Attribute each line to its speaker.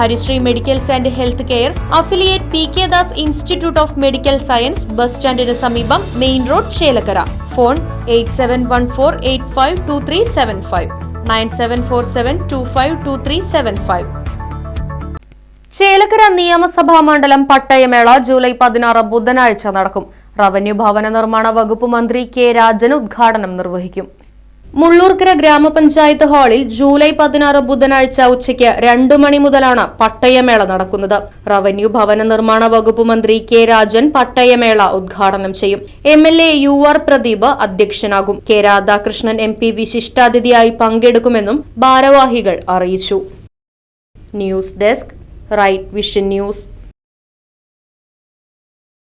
Speaker 1: Harisree medicals and health care affiliate P K Das institute of medical science bus സ്റ്റാൻഡിന് സമീപം main road Chelakkara. Phone eight seven one four eight five two three seven five. Nine seven four seven two five two three seven five. Chelakkara നിയമസഭാ മണ്ഡലം പട്ടയമേള July പതിനാറ് ബുധനാഴ്ച നടക്കും. Revenue ഭവന നിർമ്മാണ വകുപ്പ് മന്ത്രി കെ രാജൻ ഉദ്ഘാടനം നിർവഹിക്കും. മുള്ളൂർക്കര ഗ്രാമപഞ്ചായത്ത് ഹാളിൽ ജൂലൈ പതിനാറ് ബുധനാഴ്ച ഉച്ചയ്ക്ക് രണ്ടു മണി മുതലാണ് പട്ടയമേള നടക്കുന്നത്. റവന്യൂ ഭവന നിർമ്മാണ വകുപ്പ് മന്ത്രി കെ രാജൻ പട്ടയമേള ഉദ്ഘാടനം ചെയ്യും. M L A U R Pradeep അധ്യക്ഷനാകും. K Radhakrishnan M P വിശിഷ്ടാതിഥിയായി പങ്കെടുക്കുമെന്നും ഭാരവാഹികൾ അറിയിച്ചു. News desk right vision news.